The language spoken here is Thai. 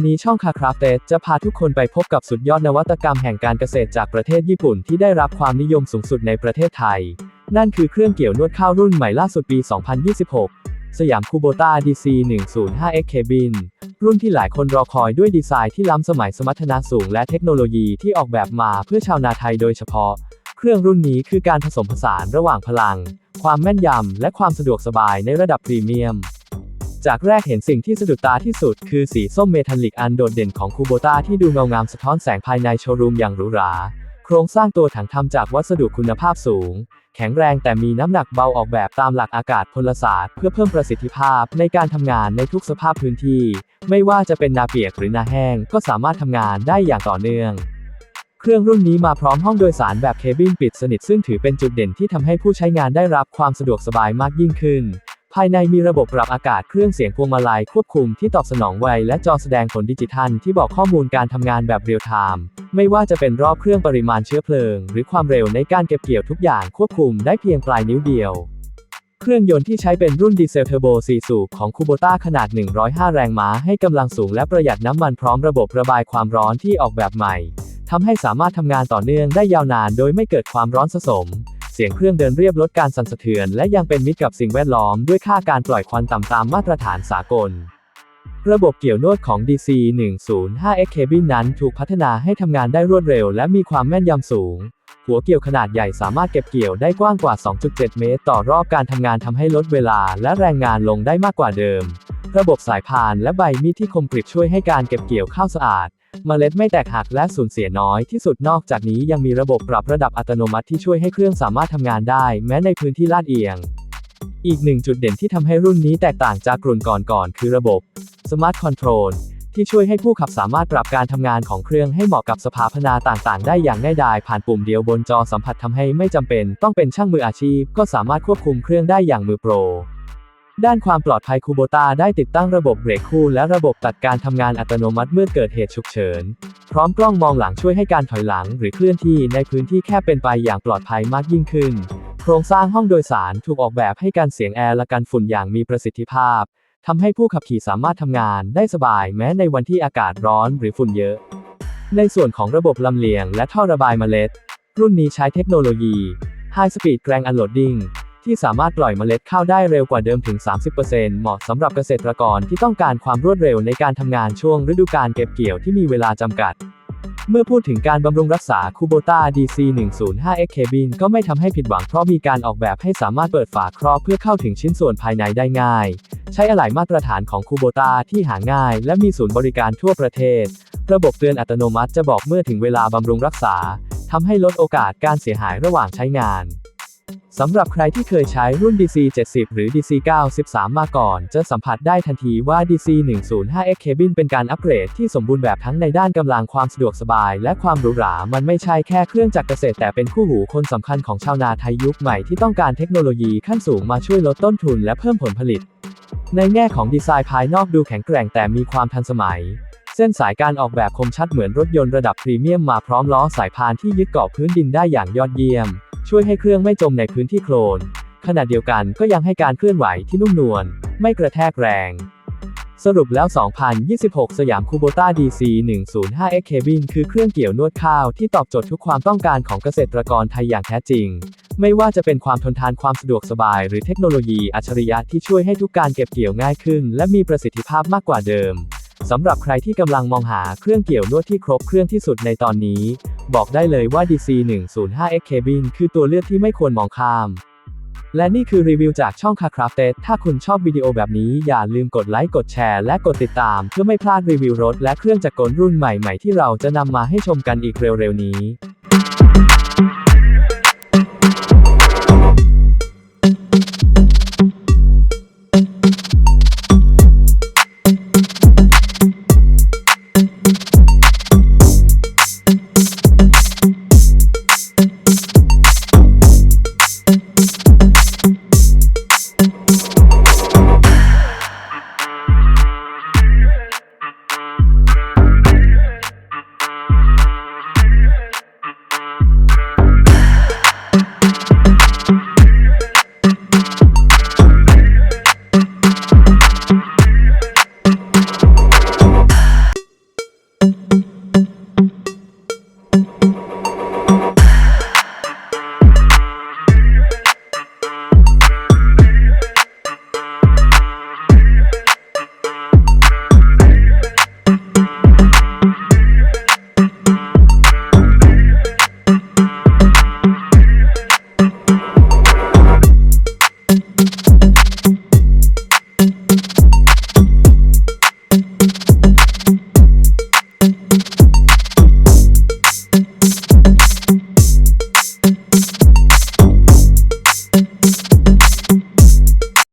วันนี้ช่องคาคราฟเตจะพาทุกคนไปพบกับสุดยอดนวัตกรรมแห่งการเกษตรจากประเทศญี่ปุ่นที่ได้รับความนิยมสูงสุดในประเทศไทย นั่นคือเครื่องเกี่ยวนวดข้าวรุ่นใหม่ล่าสุดปี 2026 สยามคูโบต้า DC 105X Cabin รุ่นที่หลายคนรอคอยด้วยดีไซน์ที่ล้ำสมัยสมรรถนะสูงและเทคโนโลยีที่ออกแบบมาเพื่อชาวนาไทยโดยเฉพาะ เครื่องรุ่นนี้คือการผสมผสานระหว่างพลัง ความแม่นยำและความสะดวกสบายในระดับพรีเมียม จากแรกเห็นสิ่งที่สะดุดตาที่สุด คือสีส้มเมทัลลิกอันโดดเด่นของคูโบต้าที่ดูเงางามสะท้อนแสงภายในโชว์รูมอย่างหรูหรา โครงสร้างตัวถังทำจากวัสดุคุณภาพสูง แข็งแรงแต่มีน้ำหนักเบาออกแบบตามหลักอากาศพลศาสตร์ เพื่อเพิ่มประสิทธิภาพในการทำงานในทุกสภาพพื้นที่ ไม่ว่าจะเป็นนาเปียกหรือนาแห้ง ก็สามารถทำงานได้อย่างต่อเนื่องเครื่องรุ่นนี้มาพร้อมห้องโดยสารแบบเคบินปิดสนิทซึ่งถือเป็นจุดเด่นที่ทำให้ผู้ใช้งานได้รับความสะดวกสบายมากยิ่งขึ้นายในมีระบบปรับอากาศเครื่องเสียงพวงมาลัยควบคุมที่ตอบสนองไวและจอแสดงผลดิจิทัลที่บอกข้อมูลการทำงานแบบเรียลไทม์ไม่ว่าจะเป็นรอบเครื่องปริมาณเชื้อเพลิง หรือความเร็วในการเก็บเกี่ยวทุกอย่างควบคุมได้เพียงปลายนิ้วเดียวเครื่องยนต์ที่ใช้เป็นรุ่นดีเซลเทอร์โบ 4 สูบของคูโบต้าขนาด 105 แรงม้าให้กำลังสูงและประหยัดน้ำมันพร้อมระบบระบายความร้อนที่ออกแบบใหม่ ทำให้สามารถทำงานต่อเนื่องได้ยาวนานโดยไม่เกิดความร้อนสะสม สียงเครื่องเดินเรียบลดการสั่นสะเทือน และยังเป็นมิตรกับสิ่งแวดล้อมด้วยค่าการปล่อยควันต่ำตามมาตรฐานสากล ระบบเกี่ยวนวดของ DC 105X Cabin นั้นถูกพัฒนาให้ทำงานได้รวดเร็ว และมีความแม่นยำสูง หัวเกี่ยวขนาดใหญ่สามารถเก็บเกี่ยวได้กว้างกว่า 2.7 เมตร ต่อรอบการทำงานทำให้ลดเวลาและแรงงานลงได้มากกว่าเดิม ระบบสายพานและใบมีดที่คมกริบช่วยให้การเก็บเกี่ยวข้าวสะอาด เมล็ดไม่แตกหักและสูญเสียน้อยที่สุดนอกจากนี้ยังมีระบบปรับระดับอัตโนมัติที่ช่วยให้เครื่องสามารถทำงานได้ แม้ในพื้นที่ลาดเอียง อีกหนึ่งจุดเด่นที่ทำให้รุ่นนี้แตกต่างจากรุ่นก่อนๆคือระบบ Smart Control ที่ช่วยให้ผู้ขับสามารถปรับการทำงานของเครื่องให้เหมาะกับสภาพนาต่างๆ ได้อย่างง่ายดายผ่านปุ่มเดียวบนจอสัมผัสทำให้ไม่จำเป็น ต้องเป็นช่างมืออาชีพ ก็สามารถควบคุมเครื่องได้อย่างมือโปร ด้านความปลอดภัยคูโบตาได้ติดตั้งระบบเบรกคู่และระบบตัดการทำงานอัตโนมัติเมื่อเกิดเหตุฉุกเฉิน พร้อมกล้องมองหลังช่วยให้การถอยหลังหรือเคลื่อนที่ในพื้นที่แคบเป็นไปอย่างปลอดภัยมากยิ่งขึ้น โครงสร้างห้องโดยสารถูกออกแบบให้การเสียงแอร์และกันฝุ่นอย่างมีประสิทธิภาพทำให้ผู้ขับขี่สามารถทำงานได้สบายแม้ในวันที่อากาศร้อนหรือฝุ่นเยอะ ในส่วนของระบบลำเลียงและท่อระบายเมล็ด รุ่นนี้ใช้เทคโนโลยี High Speed Grand Unloading ที่สามารถปล่อยเมล็ดข้าวได้เร็วกว่าเดิมถึง 30%เหมาะสำหรับเกษตรกรที่ต้องการความรวดเร็วในการทำงานช่วงฤดูการเก็บเกี่ยวที่มีเวลาจำกัด เมื่อพูดถึงการบำรุงรักษาคูโบต้า DC 105X Cabin ก็ไม่ทำให้ผิดหวังเพราะมีการออกแบบให้สามารถเปิดฝาครอบเพื่อเข้าถึงชิ้นส่วนภายในได้ง่าย ใช้อะไหล่มาตรฐานของคูโบต้าที่หาง่าย และมีศูนย์บริการทั่วประเทศ ระบบเตือนอัตโนมัติจะบอกเมื่อถึงเวลาบำรุงรักษาทำให้ลดโอกาสการเสียหายระหว่างใช้งาน สำหรับใครที่เคยใช้รุ่น DC 70 หรือ DC 93 มาก่อน จะสัมผัสได้ทันทีว่า DC 105X Cabin เป็นการอัปเกรดที่สมบูรณ์แบบทั้งในด้านกำลังความสะดวกสบาย และความหรูหรา มันไม่ใช่แค่เครื่องจักรเกษตรแต่เป็นคู่หูคนสำคัญของชาวนาไทยยุคใหม่ที่ต้องการเทคโนโลยีขั้นสูงมาช่วยลดต้นทุนและเพิ่มผลผลิต ในแง่ของดีไซน์ภายนอกดูแข็งแกร่งแต่มีความทันสมัย เส้นสายการออกแบบคมชัดเหมือนรถยนต์ระดับพรีเมียมมาพร้อมล้อสายพานที่ยึดเกาะพื้นดินได้อย่างยอดเยี่ยม ช่วยให้เครื่องไม่จมในพื้นที่โคลน ขณะเดียวกันก็ยังให้การเคลื่อนไหวที่นุ่มนวล ไม่กระแทกแรง สรุปแล้ว 2026 สยามคูโบต้า DC 105X Cabin คือเครื่องเกี่ยวนวดข้าวที่ตอบโจทย์ทุกความต้องการของเกษตรกรไทยอย่างแท้จริง ไม่ว่าจะเป็นความทนทานความสะดวกสบาย หรือเทคโนโลยีอัจฉริยะที่ช่วยให้ทุกการเก็บเกี่ยวง่ายขึ้น และมีประสิทธิภาพมากกว่าเดิม สำหรับใครที่กำลังมองหาเครื่องเกี่ยวนวดที่ครบเครื่องที่สุดในตอนนี้ บอกได้เลยว่า DC 105X Cabin คือตัวเลือกที่ไม่ควรมองข้าม และนี่คือรีวิวจากช่องคาคราฟเตถ้าคุณชอบวิดีโอแบบนี้อย่าลืมกดไลค์กดแชร์และกดติดตาม เพื่อไม่พลาดรีวิวรถและเครื่องจักรกลรุ่นใหม่ๆ ที่เราจะนำมาให้ชมกันอีกเร็วๆนี้